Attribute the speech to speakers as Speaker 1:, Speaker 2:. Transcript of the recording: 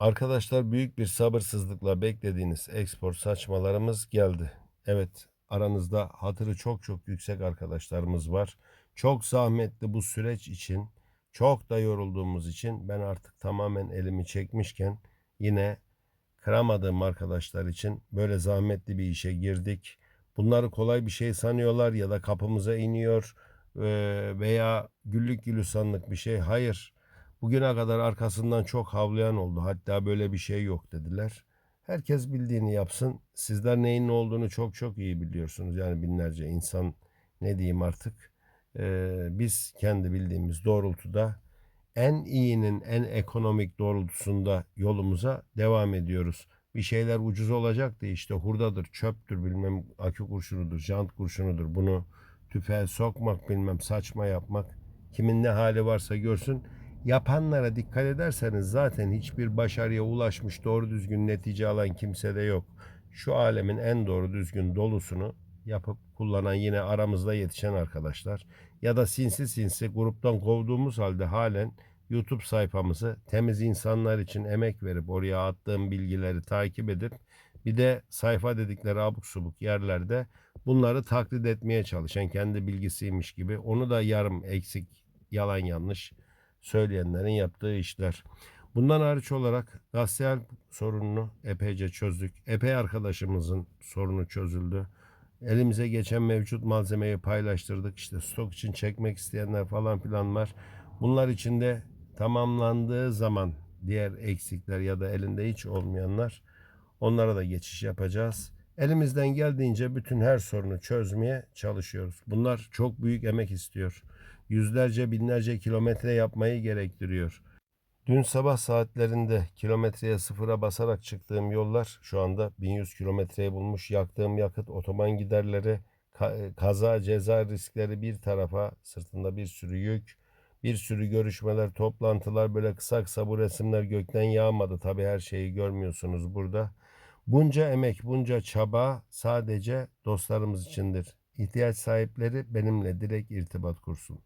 Speaker 1: Arkadaşlar büyük bir sabırsızlıkla beklediğiniz ekspor saçmalarımız geldi. Evet aranızda hatırı çok çok yüksek arkadaşlarımız var. Çok zahmetli bu süreç için, çok da yorulduğumuz için ben artık tamamen elimi çekmişken yine kıramadığım arkadaşlar için böyle zahmetli bir işe girdik. Bunları kolay bir şey sanıyorlar ya da kapımıza iniyor veya güllük gülistanlık bir şey. Hayır. Bugüne kadar arkasından çok havlayan oldu. Hatta böyle bir şey yok dediler. Herkes bildiğini yapsın. Sizler neyin ne olduğunu çok çok iyi biliyorsunuz. Yani binlerce insan ne diyeyim artık. Eee, biz kendi bildiğimiz doğrultuda en iyinin en ekonomik doğrultusunda yolumuza devam ediyoruz. Bir şeyler ucuz olacaktı işte hurdadır, çöptür, bilmem akü kurşunudur, jant kurşunudur. Bunu tüfeğe sokmak bilmem saçma yapmak. Kimin ne hali varsa görsün. Yapanlara dikkat ederseniz zaten hiçbir başarıya ulaşmış doğru düzgün netice alan kimse de yok. Şu alemin en doğru düzgün dolusunu yapıp kullanan yine aramızda yetişen arkadaşlar ya da sinsi sinsi gruptan kovduğumuz halde halen YouTube sayfamızı temiz insanlar için emek verip oraya attığım bilgileri takip edip bir de sayfa dedikleri abuk subuk yerlerde bunları taklit etmeye çalışan kendi bilgisiymiş gibi onu da yarım eksik yalan yanlış söyleyenlerin yaptığı işler. Bundan hariç olarak gazetel sorununu epeyce çözdük. Epey arkadaşımızın sorunu çözüldü. Elimize geçen mevcut malzemeyi paylaştırdık. İşte stok için çekmek isteyenler falan filan var. Bunlar içinde tamamlandığı zaman diğer eksikler ya da elinde hiç olmayanlar onlara da geçiş yapacağız. Elimizden geldiğince bütün her sorunu çözmeye çalışıyoruz. Bunlar çok büyük emek istiyor. Yüzlerce binlerce kilometre yapmayı gerektiriyor. Dün sabah saatlerinde kilometreye sıfıra basarak çıktığım yollar şu anda 1100 kilometreyi bulmuş. Yaktığım yakıt, otoban giderleri, ka- kaza, ceza riskleri bir tarafa, sırtında bir sürü yük, bir sürü görüşmeler, toplantılar, böyle kısa kısa bu resimler gökten yağmadı. Tabii her şeyi görmüyorsunuz burada. Bunca emek, bunca çaba sadece dostlarımız içindir. İhtiyaç sahipleri benimle direkt irtibat kursun.